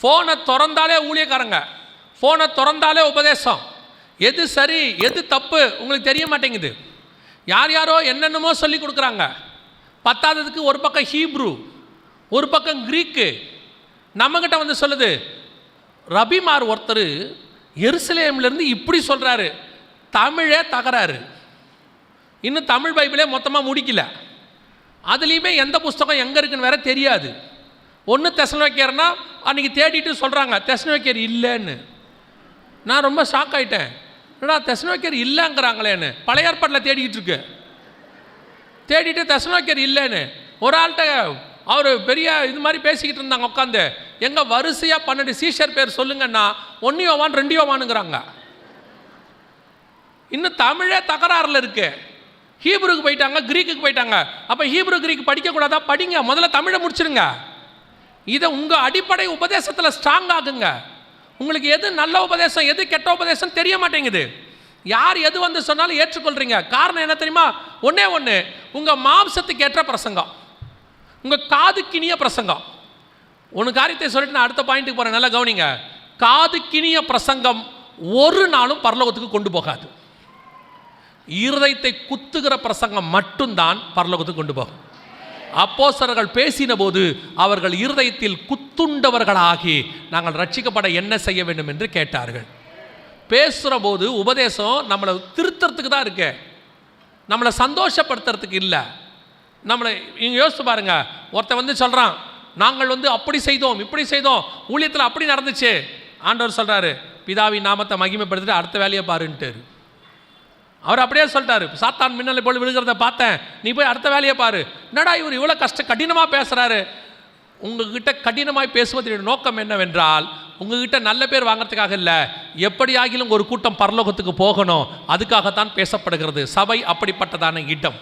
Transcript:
ஃபோனை திறந்தாலே ஊழியக்காரங்க. ஃபோனை திறந்தாலே உபதேசம். எது சரி எது தப்பு உங்களுக்கு தெரிய மாட்டேங்குது. யார் யாரோ என்னென்னமோ சொல்லி கொடுக்குறாங்க. பத்தாததுக்கு ஒரு பக்கம் ஹீப்ரு ஒரு பக்கம் கிரீக்கு நம்மக்கிட்ட வந்து சொல்லுது ரபிமார் ஒருத்தர் எருசலேம்லேருந்து இப்படி சொல்கிறாரு தமிழே தகராறு. இன்னும் தமிழ் பைபிளே மொத்தமாக முடிக்கல. அதுலேயுமே எந்த புஸ்தகம் எங்கே இருக்குன்னு வேற தெரியாது. ஒன்று தெசன வைக்கிறேன்னா அன்றைக்கி தேடிட்டு சொல்கிறாங்க தெசன இல்லைன்னு. நான் ரொம்ப ஷாக் ஆகிட்டேன் என்னடா தெசன இல்லைங்கிறாங்களேன்னு. பழைய ஏற்பாட்டில் தேடிக்கிட்டு இருக்கு. தேடிட்டு தெசன இல்லைன்னு. ஒரு ஆள்கிட்ட அவர் பெரிய இது மாதிரி பேசிக்கிட்டு இருந்தாங்க உட்காந்து எங்கே வரிசையாக பன்னெண்டு சீஷர் பேர் சொல்லுங்கன்னா ஒன்னியோவான் ரெண்டியோவானுங்கிறாங்க. இன்னும் தமிழே தகராறில் இருக்கு. ஹீப்ருக்கு போயிட்டாங்க கிரீக்குக்கு போயிட்டாங்க. அப்போ ஹீப்ரு கிரீக் படிக்கக்கூடாதா? படிங்க முதல்ல தமிழை முடிச்சிருங்க. இதை உங்கள் அடிப்படை உபதேசத்தில் ஸ்ட்ராங் ஆகுங்க. உங்களுக்கு எது நல்ல உபதேசம் எது கெட்ட உபதேசம் தெரிய மாட்டேங்குது. யார் எது வந்து சொன்னாலும் ஏற்றுக்கொள்கிறீங்க காரணம் என்ன தெரியுமா? ஒன்றே ஒன்று உங்கள் மாம்சத்துக்கு ஏற்ற பிரசங்கம். உங்கள் காதுக்கினிய பிரசங்கம். ஒன்று காரியத்தை சொல்லிட்டு நான் அடுத்த பாயிண்ட்டுக்கு போகிறேன் நல்லா கவனிங்க. காதுக்கினிய பிரசங்கம் ஒரு நாளும் பரலோகத்துக்கு கொண்டு போகாது. இருதயத்தை குத்துகிற பிரசங்கம் மட்டும்தான் பரலோகத்துக்கு கொண்டு போகும். அப்போஸ்தலர்கள் பேசின போது அவர்கள் இருதயத்தில் குத்துண்டவர்களாகி நாங்கள் ரட்சிக்கப்பட என்ன செய்ய வேண்டும் என்று கேட்டார்கள். பேசுகிற போது உபதேசம் நம்மளை திருத்தறதுக்கு தான் இருக்கு. நம்மளை சந்தோஷப்படுத்துறதுக்கு இல்லை. நம்மளை இங்கே யோசித்து பாருங்க. ஒருத்தன் வந்து சொல்கிறான் நாங்கள் வந்து அப்படி செய்தோம் இப்படி செய்தோம் ஊழியத்தில் அப்படி நடந்துச்சு. ஆண்டவர் சொல்கிறாரு பிதாவின் நாமத்தை மகிமைப்படுத்திட்டு அடுத்த வேலையை பாருன்ட்டு அவர் அப்படியே சொல்லிட்டாரு சாத்தான் மின்னலை போல் விழுகிறத பார்த்தேன். நீ போய் அடுத்த வேலையை பாரு. என்னடா இவர் இவ்வளோ கஷ்ட கடினமாக பேசுகிறாரு உங்ககிட்ட கடினமாய் பேசுவதனுடைய நோக்கம் என்னவென்றால் உங்ககிட்ட நல்ல பேர் வாங்கறதுக்காக இல்லை. எப்படி ஆகிலும் ஒரு கூட்டம் பரலோகத்துக்கு போகணும். அதுக்காகத்தான் பேசப்படுகிறது. சபை அப்படிப்பட்டதான இடம்.